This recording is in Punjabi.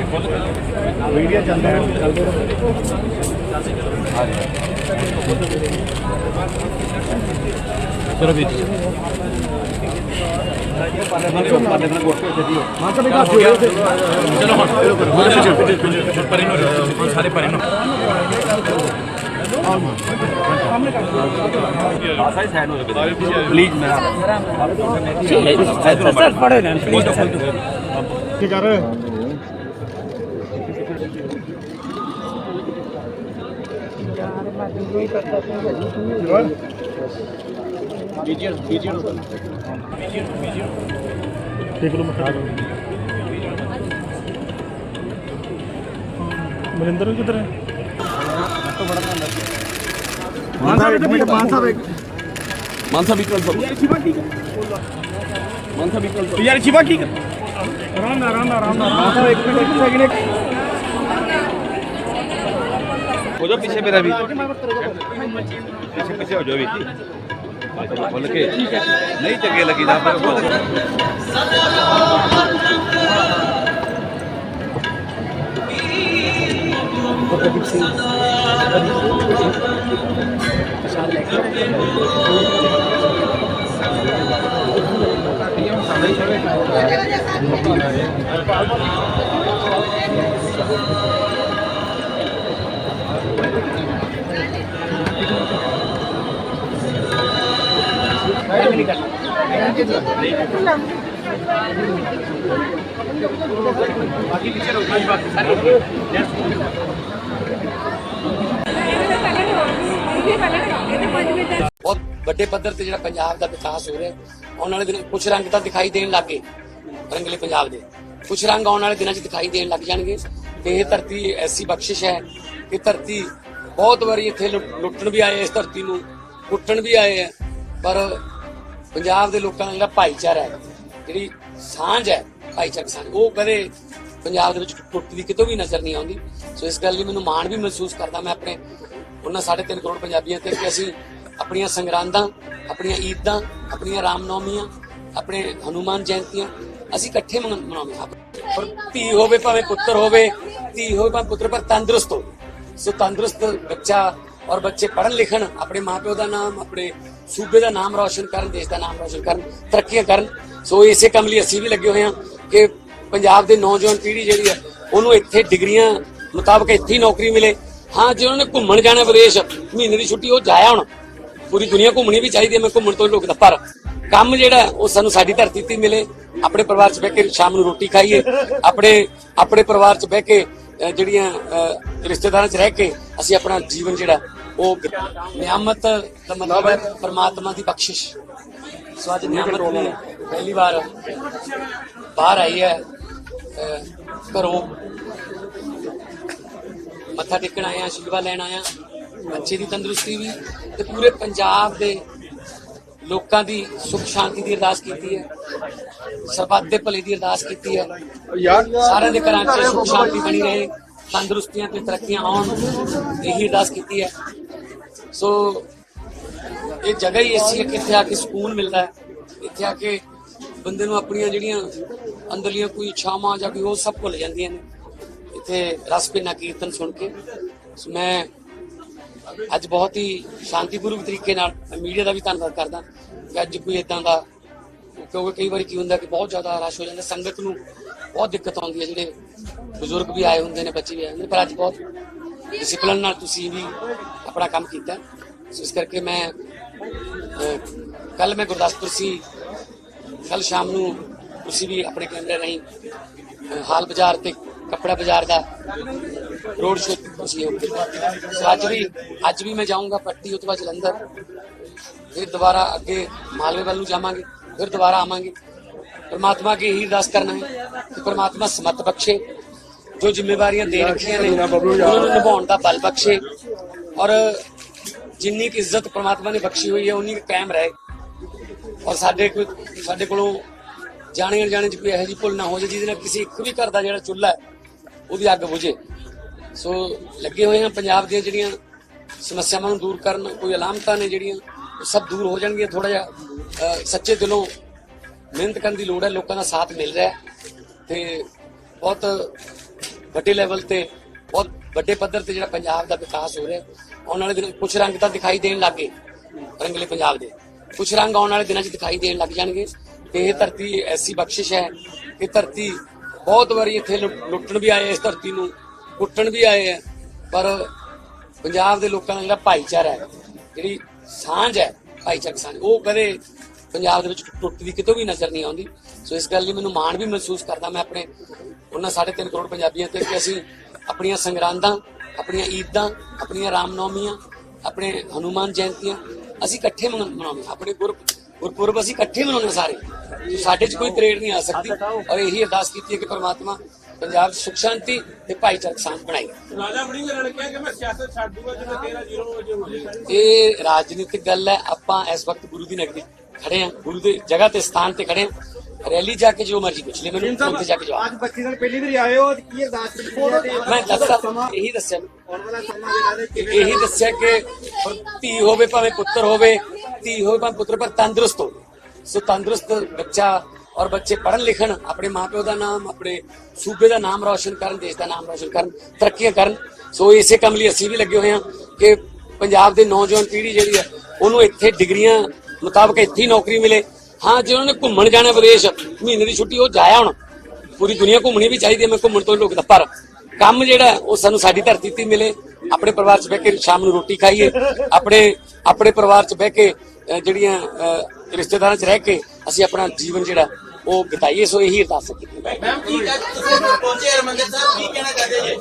ਮੀਡੀਆ ਚੱਲਦਾ ਹੈ ਚੱਲਦੇ ਰਹੋ। ਚਲੋ ਵੀ ਮਾਤਾ ਹੋਇਆ ਚਲੋ ਹੁਣ ਪਰੇ ਨੂੰ ਸਾਰੇ ਪਰੇ ਨੂੰ। ਪਲੀਜ਼ ਮੇਰਾ ਕੀ ਕਰ ਰਹੇ ਠੀਕ ਨੂੰ ਮਖਾ ਮਰਿੰਦਰ ਕਿੱਧਰ ਹੈ? ਮਾਨ ਸਾਹਿਬ ਇੱਕ ਮਿੰਟ ਮਾਨ ਸਾਹਿਬ ਇੱਕ। ਸਭ ਮਾਨਸਾ ਵਿਕਲ ਸਭ ਯਾਰ ਸ਼ਿਵਾ ਕੀ ਆਰਾਮ ਨਾਲ ਆਰਾਮ ਨਾਲ ਆਰਾਮ ਨਾਲ। ਮਾਨ ਸਾਹਿਬ ਇੱਕ ਮਿੰਟ ਇੱਕ ਸੈਕਿੰਡ ਇੱਕ ਹੋ ਜਾ ਪਿੱਛੇ ਮੇਰਾ ਵੀ ਪਿੱਛੇ ਪਿੱਛੇ ਹੋ ਜਾ ਵੀ ਬੋਲ ਕੇ ਨਹੀਂ ਚੰਗੇ ਲੱਗੀ ਨਾ ਪਰ ਬੋਲ ਕੇ ਬਹੁਤ ਵੱਡੇ ਪੱਧਰ ਤੇ ਜਿਹੜਾ ਪੰਜਾਬ ਦਾ ਵਿਕਾਸ ਹੋ ਰਿਹਾ ਹੈ, ਆਉਣ ਵਾਲੇ ਦਿਨ ਕੁਝ ਰੰਗ ਤਾਂ ਦਿਖਾਈ ਦੇਣ ਲੱਗੇ ਰੰਗਲੇ ਪੰਜਾਬ ਦੇ। ਕੁਝ ਰੰਗ ਆਉਣ ਵਾਲੇ ਦਿਨਾਂ 'ਚ ਦਿਖਾਈ ਦੇਣ ਲੱਗ ਜਾਣਗੇ। ਤੇ ਇਹ ਧਰਤੀ ਐਸੀ ਬਖਸ਼ਿਸ਼ ਹੈ ਕਿ ਧਰਤੀ ਬਹੁਤ ਵਾਰੀ ਇੱਥੇ ਲੁੱਟ- ਲੁੱਟਣ ਵੀ ਆਏ ਇਸ ਧਰਤੀ ਨੂੰ ਕੁੱਟਣ ਵੀ ਆਏ ਹੈ ਪਰ ਪੰਜਾਬ ਦੇ ਲੋਕਾਂ ਦਾ ਜਿਹੜਾ ਭਾਈਚਾਰਾ ਹੈ, ਜਿਹੜੀ ਸਾਂਝ ਹੈ, ਭਾਈਚਾਰਕ ਸਾਂਝ, ਉਹ ਕਦੇ ਪੰਜਾਬ ਦੇ ਵਿੱਚ ਟੁੱਟਦੀ ਕਿਤੋਂ ਵੀ ਨਜ਼ਰ ਨਹੀਂ ਆਉਂਦੀ। ਸੋ ਇਸ ਗੱਲ ਲਈ ਮੈਨੂੰ ਮਾਣ ਵੀ ਮਹਿਸੂਸ ਕਰਦਾ, ਮੈਂ ਆਪਣੇ ਉਹਨਾਂ 3.5 ਕਰੋੜ ਪੰਜਾਬੀਆਂ ਤੇ ਕਿ ਅਸੀਂ ਆਪਣੀਆਂ ਸੰਗਰਾਂਦਾਂ, ਆਪਣੀਆਂ ਈਦਾਂ, ਆਪਣੀਆਂ ਰਾਮਨੌਮੀਆਂ, ਆਪਣੇ ਹਨੂਮਾਨ ਜਯੰਤੀਆਂ ਅਸੀਂ ਇਕੱਠੇ ਮਨਾ- ਮਨਾਉਂਦੇ ਹਾਂ। ਪਰ ਧੀ ਹੋਵੇ ਭਾਵੇਂ ਪੁੱਤਰ ਹੋਵੇ, ਧੀ ਹੋਵੇ ਭਾਵੇਂ ਪੁੱਤਰ, ਪਰ ਤੰਦਰੁਸਤ ਹੋਵੇ। ਸੋ ਤੰਦਰੁਸਤ ਬੱਚਾ ਔਰ ਬੱਚੇ ਪੜ੍ਹਨ ਲਿਖਣ ਆਪਣੇ ਮਾਪਿਓ ਦਾ ਨਾਮ, ਆਪਣੇ ਸੂਬੇ ਦਾ ਨਾਮ ਰੌਸ਼ਨ ਕਰਨ, ਦੇਸ਼ ਦਾ ਨਾਮ ਰੌਸ਼ਨ ਕਰਨ, ਤਰੱਕੀਆਂ ਕਰਨ। ਸੋ ਇਸੇ ਕੰਮ ਲਈ ਅਸੀਂ ਵੀ ਲੱਗੇ ਹੋਏ ਹਾਂ ਕਿ ਪੰਜਾਬ ਦੇ ਨੌਜਵਾਨ ਪੀੜ੍ਹੀ ਜਿਹੜੀ ਹੈ, ਉਹਨੂੰ ਇੱਥੇ ਡਿਗਰੀਆਂ ਮੁਤਾਬਕ ਇੱਥੇ ਹੀ ਨੌਕਰੀ ਮਿਲੇ। ਹਾਂ, ਜੇ ਉਹਨਾਂ ਨੇ ਘੁੰਮਣ ਜਾਣਾ ਵਿਦੇਸ਼, ਮਹੀਨੇ ਦੀ ਛੁੱਟੀ, ਉਹ ਜਾਇਆ ਹੁਣ। ਪੂਰੀ ਦੁਨੀਆ ਘੁੰਮਣੀ ਵੀ ਚਾਹੀਦੀ ਹੈ, ਮੈਂ ਘੁੰਮਣ ਤੋਂ ਰੋਕਦਾ ਪਰ ਕੰਮ ਜਿਹੜਾ ਉਹ ਸਾਨੂੰ ਸਾਡੀ ਧਰਤੀ ਤੇ ਮਿਲੇ। ਆਪਣੇ ਪਰਿਵਾਰ 'ਚ ਬਹਿ ਕੇ ਸ਼ਾਮ ਨੂੰ ਰੋਟੀ ਖਾਈਏ, ਆਪਣੇ ਆਪਣੇ ਪਰਿਵਾਰ 'ਚ ਬਹਿ ਕੇ ਜਿਹੜੀਆਂ ਰਿਸ਼ਤੇਦਾਰਾਂ 'ਚ ਰਹਿ ਕੇ ਅਸੀਂ ਆਪਣਾ ਜੀਵਨ ਜਿਹੜਾ ਉਹ ਨਿਆਮਤ ਦਾ ਮਤਲਬ ਹੈ ਪਰਮਾਤਮਾ ਦੀ ਬਖਸ਼ਿਸ਼। ਸੋ ਅੱਜ ਨਿਆਮਤ ਨੇ ਪਹਿਲੀ ਵਾਰ ਬਾਹਰ ਆਈ ਹੈ ਘਰੋਂ। ਮੱਥਾ ਟੇਕਣ ਆਏ ਆ ਆਸ਼ੀਰਵਾਦ ਲੈਣ ਆਇਆ ਬੱਚੇ ਦੀ ਤੰਦਰੁਸਤੀ ਵੀ ਤੇ ਪੂਰੇ ਪੰਜਾਬ ਦੇ ਲੋਕਾਂ ਦੀ ਸੁਖ ਸ਼ਾਂਤੀ ਦੀ ਅਰਦਾਸ ਕੀਤੀ ਹੈ। ਸਰਬੱਤ ਦੇ ਭਲੇ ਦੀ ਅਰਦਾਸ ਕੀਤੀ ਹੈ। ਸਾਰਿਆਂ ਦੇ ਘਰਾਂ 'ਚ ਸੁਖ ਸ਼ਾਂਤੀ ਬਣੀ ਰਹੇ। ਤੰਦਰੁਸਤੀਆਂ ਤੇ ਤਰੱਕੀਆਂ ਆਉਣ ਇਹੀ ਅਰਦਾਸ ਕੀਤੀ ਹੈ। ਸੋ ਇਹ ਜਗ੍ਹਾ ਹੀ ਐਸੀ ਹੈ ਕਿ ਇੱਥੇ ਆ ਕੇ ਸਕੂਨ ਮਿਲਦਾ ਹੈ। ਇੱਥੇ ਆ ਕੇ ਬੰਦੇ ਨੂੰ ਆਪਣੀਆਂ ਜਿਹੜੀਆਂ ਅੰਦਰਲੀਆਂ ਕੋਈ ਇੱਛਾਵਾਂ ਜਾਂ ਕੋਈ ਉਹ ਸਭ ਭੁੱਲ ਜਾਂਦੀਆਂ ਨੇ। ਇੱਥੇ ਰਸ ਪਿੰਨਾ ਕੀਰਤਨ ਸੁਣ ਕੇ। ਸੋ ਮੈਂ ਅੱਜ ਬਹੁਤ ਹੀ ਸ਼ਾਂਤੀਪੂਰਵਕ ਤਰੀਕੇ ਨਾਲ ਮੀਡੀਆ ਦਾ ਵੀ ਧੰਨਵਾਦ ਕਰਦਾ ਕਿ ਅੱਜ ਕੋਈ ਇਦਾਂ ਦਾ ਕਿਉਂਕਿ ਕਈ ਵਾਰੀ ਕੀ ਹੁੰਦਾ ਕਿ ਬਹੁਤ ਜ਼ਿਆਦਾ ਰਸ਼ ਹੋ ਜਾਂਦਾ। ਸੰਗਤ ਨੂੰ ਬਹੁਤ ਦਿੱਕਤ ਆਉਂਦੀ ਹੈ। ਜਿਹੜੇ ਬਜ਼ੁਰਗ ਵੀ ਆਏ ਹੁੰਦੇ ਨੇ, ਬੱਚੇ ਵੀ ਆਏ ਹੁੰਦੇ ਨੇ, ਪਰ ਅੱਜ ਬਹੁਤ ਡਿਸਪਲਨ ਨਾਲ ਤੁਸੀਂ ਵੀ ਆਪਣਾ ਕੰਮ ਕੀਤਾ। ਸੋ ਇਸ ਕਰਕੇ ਮੈਂ ਕੱਲ ਮੈਂ ਗੁਰਦਾਸਪੁਰ ਸੀ। ਕੱਲ ਸ਼ਾਮ ਨੂੰ ਤੁਸੀਂ ਵੀ ਆਪਣੇ ਕੈਮਰੇ ਰਾਹੀਂ ਹਾਲ ਬਾਜ਼ਾਰ ਤੇ ਕੱਪੜਾ ਬਾਜ਼ਾਰ ਦਾ ਰੋਡ ਸ਼ੋਅ ਤੁਸੀਂ ਹੋ ਸੋ ਅੱਜ ਵੀ ਅੱਜ ਵੀ ਮੈਂ ਜਾਊਂਗਾ ਪੱਟੀ ਉਤਵਾ ਜਲੰਧਰ। ਫਿਰ ਦੁਬਾਰਾ ਅੱਗੇ ਮਾਲਵੇ ਵੱਲ ਨੂੰ ਜਾਵਾਂਗੇ, ਫਿਰ ਦੁਬਾਰਾ ਆਵਾਂਗੇ। ਪਰਮਾਤਮਾ ਕੀ ਹੀ ਅਰਦਾਸ ਕਰਨਾ ਹੈ ਕਿ ਪਰਮਾਤਮਾ ਸਮਤ ਬਖਸ਼ੇ। ਜੋ ਜ਼ਿੰਮੇਵਾਰੀਆਂ ਦੇ ਰੱਖੀਆਂ ਨੇ, ਉਹਨਾਂ ਨੂੰ ਨਿਭਾਉਣ ਦਾ ਬਲ ਬਖਸ਼ੇ। ਔਰ ਜਿੰਨੀ ਕੁ ਇੱਜ਼ਤ ਪ੍ਰਮਾਤਮਾ ਨੇ ਬਖਸ਼ੀ ਹੋਈ ਹੈ, ਉਨੀ ਕੁ ਕਾਇਮ ਰਹੇ। ਔਰ ਸਾਡੇ ਕੋਈ ਸਾਡੇ ਕੋਲੋਂ ਜਾਣੇ ਅਣਜਾਣੇ ਚ ਕੋਈ ਇਹੋ ਜਿਹੀ ਭੁੱਲ ਨਾ ਹੋ ਜਾਏ, ਜਿਹਦੇ ਨਾਲ ਕਿਸੇ ਇੱਕ ਵੀ ਘਰ ਦਾ ਜਿਹੜਾ ਚੁੱਲ੍ਹਾ ਹੈ ਉਹਦੀ ਅੱਗ ਬੁਝੇ। ਸੋ ਲੱਗੇ ਹੋਏ ਹਾਂ ਪੰਜਾਬ ਦੀਆਂ ਜਿਹੜੀਆਂ ਸਮੱਸਿਆਵਾਂ ਨੂੰ ਦੂਰ ਕਰਨ, ਕੋਈ ਅਲਾਮਤਾਂ ਨੇ ਜਿਹੜੀਆਂ, ਉਹ ਸਭ ਦੂਰ ਹੋ ਜਾਣਗੀਆਂ। ਥੋੜਾ ਜਿਹਾ ਸੱਚੇ ਦਿਲੋਂ ਮਿਹਨਤ ਕਰਨ ਦੀ ਲੋੜ ਹੈ, ਲੋਕਾਂ ਦਾ ਸਾਥ ਮਿਲ ਰਿਹਾ ਹੈ। ਤੇ ਬਹੁਤ ਵੱਡੇ ਲੈਵਲ ਤੇ ਬਹੁਤ ਵੱਡੇ ਪੱਧਰ ਤੇ ਜਿਹੜਾ ਪੰਜਾਬ ਦਾ ਵਿਕਾਸ ਹੋ ਰਿਹਾ, ਆਉਣ ਵਾਲੇ ਦਿਨ ਕੁਝ ਰੰਗ ਤਾਂ ਦਿਖਾਈ ਦੇਣ ਲੱਗੇ ਰੰਗਲੇ ਪੰਜਾਬ ਦੇ। ਕੁਝ ਰੰਗ ਆਉਣ ਵਾਲੇ ਦਿਨਾਂ 'ਚ ਦਿਖਾਈ ਦੇਣ ਲੱਗ ਜਾਣਗੇ ਤੇ ਇਹ ਧਰਤੀ ਐਸੀ ਬਖਸ਼ਿਸ਼ ਹੈ ਕਿ ਧਰਤੀ ਬਹੁਤ ਵਾਰੀ ਇੱਥੇ ਲੁੱਟਣ ਵੀ ਆਏ ਇਸ ਧਰਤੀ ਨੂੰ, ਕੁੱਟਣ ਵੀ ਆਏ ਹੈ ਪਰ ਪੰਜਾਬ ਦੇ ਲੋਕਾਂ ਦਾ ਜਿਹੜਾ ਭਾਈਚਾਰਾ ਹੈ, ਜਿਹੜੀ ਸਾਂਝ ਹੈ, ਭਾਈਚਾਰਕ ਸਾਂਝ, ਉਹ ਕਦੇ ਪੰਜਾਬ ਦੇ ਵਿੱਚ ਟੁੱਟਦੀ ਕਿਤੋਂ ਵੀ ਨਜ਼ਰ ਨਹੀਂ ਆਉਂਦੀ। ਸੋ ਇਸ ਗੱਲ ਲਈ ਮੈਨੂੰ ਮਾਣ ਵੀ ਮਹਿਸੂਸ ਕਰਦਾ, ਮੈਂ ਆਪਣੇ ਉਹਨਾਂ 3.5 ਕਰੋੜ ਪੰਜਾਬੀਆਂ ਤੇ ਕਿ ਅਸੀਂ ਆਪਣੀਆਂ ਸੰਗਰਾਂਦਾਂ ਆਪਣੀਆਂ ਈਦਾਂ ਆਪਣੀਆਂ ਰਾਮਨੌਮੀਆਂ ਆਪਣੇ ਹਨੂਮਾਨ ਜਯੰਤੀਆਂ ਅਸੀਂ ਇਕੱਠੇ ਮਨਾ- ਮਨਾਉਂਦੇ ਆਪਣੇ ਗੁਰ ਗੁਰਪੁਰਬ ਅਸੀਂ ਇਕੱਠੇ ਮਨਾਉਂਦੇ ਸਾਰੇ। ਸਾਡੇ 'ਚ ਕੋਈ ਤਰੇੜ ਨਹੀਂ ਆ ਸਕਦੀ। ਔਰ ਇਹੀ ਅਰਦਾਸ ਕੀਤੀ ਹੈ ਕਿ ਪ੍ਰਮਾਤਮਾ ਪੰਜਾਬ ਸੁਖ ਸ਼ਾਂਤੀ ਤੇ ਭਾਈਚਾਰਕ ਸਾਂਝ ਬਣਾਏ ਰਾਜਾ ਵੜਿੰਗ ਨੇ ਕਿਹਾ ਕਿ ਮੈਂ ਸਿਆਸਤ ਛੱਡ ਦੂੰਗਾ ਜਦੋਂ 13 ਜ਼ੀਰੋ ਵਜੇ ਹੋ ਜਾਏਗਾ ਇਹ ਰਾਜਨੀਤਿਕ ਗੱਲ ਹੈ। ਆਪਾਂ ਇਸ ਵਕਤ ਗੁਰੂ ਦੀ ਨਗਰੀ ਖੜੇ ਹਾਂ। ਗੁਰੂ ਦੇ ਜਗ੍ਹਾ ਤੇ ਸਥਾਨ ਤੇ ਖੜੇ ਹਾਂ। ਰੈਲੀ ਜਾ ਕੇ ਜੋ ਮਰਜ਼ੀ ਪੁੱਛ ਲੈ ਮੈਨੂੰ ਉੱਥੇ ਜਾ ਕੇ ਜਵਾਬ ਅੱਜ 25 ਦਿਨ ਪਹਿਲੀ ਵਾਰੀ ਆਏ ਹੋ ਕੀ ਅਰਦਾਸ ਕੀਤੀ ਮੈਂ ਦੱਸਾਂ ਇਹੀ ਦੱਸਿਆ। ਆਉਣ ਵਾਲਾ ਸਮਾਂ ਜਿਹੜਾ ਹੈ ਕਿਵੇਂ ਇਹੀ ਦੱਸਿਆ ਕਿ ਧੀ ਹੋਵੇ ਭਾਵੇਂ ਪੁੱਤਰ ਹੋਵੇ ਧੀ ਹੋਵੇ ਭਾਵੇਂ ਪੁੱਤਰ ਪਰ ਤੰਦਰੁਸਤ ਹੋਵੇ। ਸੋ ਤੰਦਰੁਸਤ ਬੱਚਾ ਔਰ ਬੱਚੇ ਪੜ੍ਹਨ ਲਿਖਣ ਆਪਣੇ ਮਾਪਿਓ ਦਾ ਨਾਮ ਆਪਣੇ ਸੂਬੇ ਦਾ ਨਾਮ ਰੌਸ਼ਨ ਕਰਨ ਦੇਸ਼ ਦਾ ਨਾਮ ਰੌਸ਼ਨ ਕਰਨ ਤਰੱਕੀਆਂ ਕਰਨ। ਸੋ ਇਸੇ ਕੰਮ ਲਈ ਅਸੀਂ ਵੀ ਲੱਗੇ ਹੋਏ ਹਾਂ ਕਿ ਪੰਜਾਬ ਦੇ ਨੌਜਵਾਨ ਪੀੜ੍ਹੀ ਜਿਹੜੀ ਹੈ ਉਹਨੂੰ ਇੱਥੇ ਡਿਗਰੀਆਂ ਮੁਤਾਬਕ ਇੱਥੇ ਹੀ ਨੌਕਰੀ ਮਿਲੇ। ਹਾਂ, ਜੇ ਉਹਨਾਂ ਨੇ ਘੁੰਮਣ ਜਾਣਾ ਵਿਦੇਸ਼, ਮਹੀਨੇ ਦੀ ਛੁੱਟੀ, ਉਹ ਜਾਇਆ ਹੁਣ। ਪੂਰੀ ਦੁਨੀਆ ਘੁੰਮਣੀ ਵੀ ਚਾਹੀਦੀ ਹੈ, ਮੈਂ ਘੁੰਮਣ ਤੋਂ ਲੋਕ ਪਰ ਕੰਮ ਜਿਹੜਾ ਉਹ ਸਾਨੂੰ ਸਾਡੀ ਧਰਤੀ ਤੇ ਮਿਲੇ। ਆਪਣੇ ਪਰਿਵਾਰ 'ਚ ਬਹਿ ਕੇ ਸ਼ਾਮ ਨੂੰ ਰੋਟੀ ਖਾਈਏ, ਆਪਣੇ ਆਪਣੇ ਪਰਿਵਾਰ 'ਚ ਬਹਿ ਕੇ ਜਿਹੜੀਆਂ ਰਿਸ਼ਤੇਦਾਰਾਂ 'ਚ ਰਹਿ ਕੇ ਅਸੀਂ ਆਪਣਾ ਜੀਵਨ ਜਿਹੜਾ ਉਹ ਬਿਤਾਈਏ। ਸੋ ਇਹੀ ਅਰਦਾਸ ਕੀਤੀ ਮੈਮ ਕੀ ਕਹਿਣਾ ਚਾਹਦੇ ਜੀ?